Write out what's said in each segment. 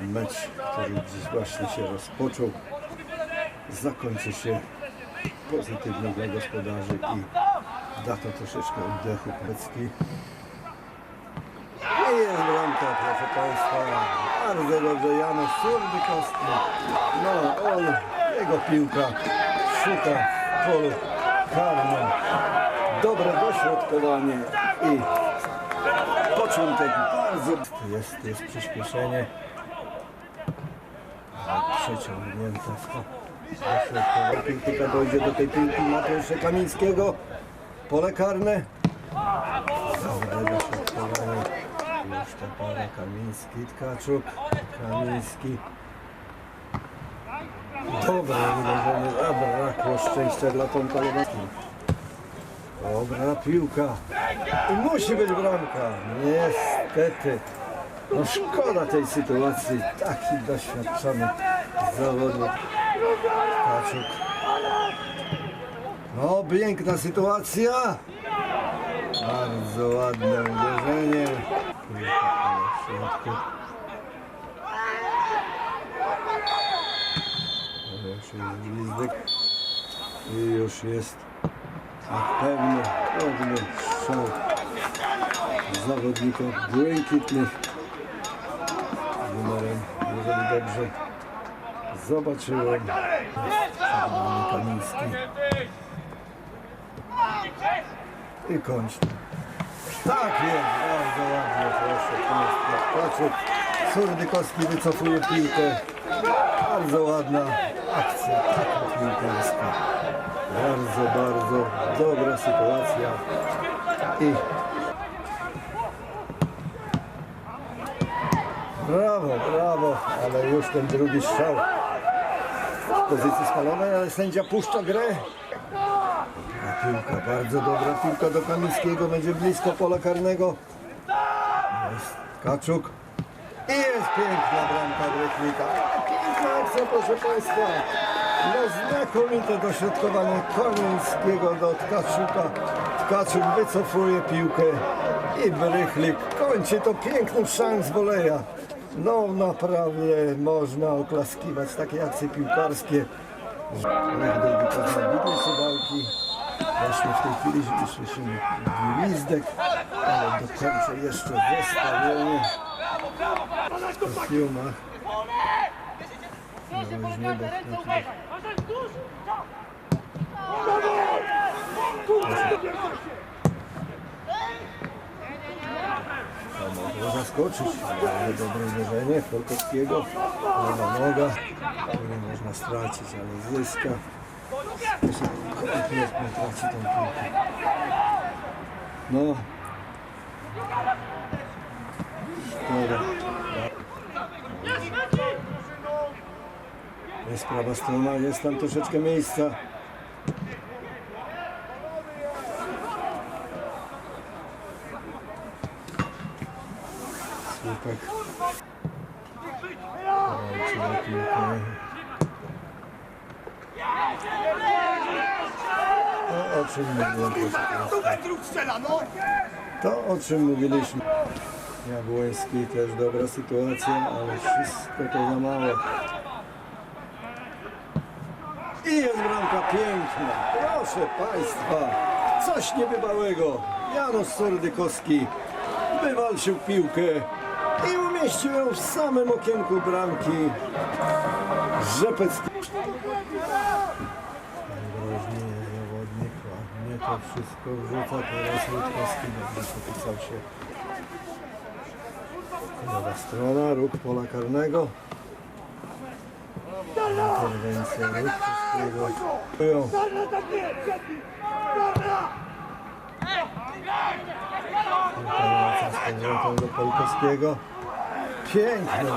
mecz dziś właśnie się rozpoczął. Zakończy się pozytywnie dla gospodarzy i da to troszeczkę oddechu Plecki. I jest bramka, proszę Państwa. Bardzo dobrze, Janusz Surdykowski. No, on, jego piłka szuka w polu karnym. Dobre dośrodkowanie i początek bardzo... Jest, jest przyspieszenie. Przeciągnięta w to. Piłka dojdzie do tej piłki Mateusza Kamińskiego. Pole karne. Dobre dośrodkowanie. Już to para Kamiński, Tkaczuk, Kamiński. Dobre uderzenie, a brakło szczęścia dla Tomka Lewackiego. Dobra piłka. I musi być bramka. Niestety. No szkoda tej sytuacji. Taki doświadczony zawodnik. Kaczuk. No piękna sytuacja. Bardzo ładne uderzenie. I już jest na pewno pewny strzał zawodników błękitnych numerem, jeżeli dobrze zobaczyłem. Kamiński i kończy tak jest, bardzo ładnie proszę Państwa Surdykowski wycofuje piłkę. Bardzo ładna akcja taka piłkarska. Bardzo, bardzo dobra sytuacja. I brawo, brawo, ale już ten drugi strzał w pozycji spalonej, ale sędzia puszcza grę. Dobra piłka, bardzo dobra piłka do Kamińskiego, będzie blisko pola karnego. Jest Kaczuk. I jest piękna bramka Bretnika. Piękna akcja, proszę Państwa. No znakomite dośrodkowanie Kamińskiego do Tkaczuka. Tkaczuk wycofuje piłkę i Brychlik kończy to pięknym strzałem z woleja. No naprawdę można oklaskiwać takie akcje piłkarskie. Dolby Poznań Suwałki. Właśnie w tej chwili słyszymy gwizdek, ale dokończę jeszcze zestawienie w filmach. No już nie. Mogło zaskoczyć, ale dobre uderzenie Polkowskiego, lewa noga, nie można stracić, ale zyska. Kompletnie traci tą piłkę. No. Szkoda. Jest prawa strona, jest tam troszeczkę miejsca. Słupek. Walczy na piłkę. To o czym mówiłem. To o czym mówiliśmy. Jabłoński też dobra sytuacja, ale wszystko to za mało. I jest bramka piękna. Proszę Państwa, coś niebywałego. Janusz Sordykowski wywalczył piłkę i umieścił ją w samym okienku bramki. Rzepecki. Groźny zawodnik, ładnie to wszystko wrzuca. Teraz Rutkowski będzie popisał się. Lewa strona, ruch pola karnego. Interwencja Rutkowskiego. Stoją. Powrotem do Polkowskiego. Piękne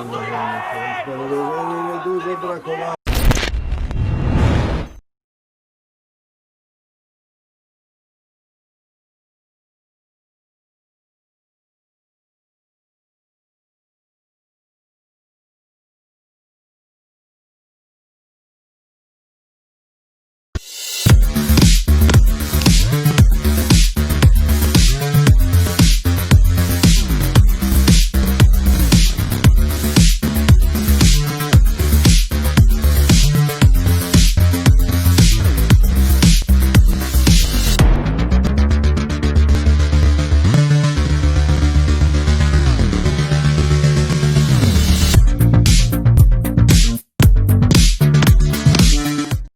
niedużo brakowało.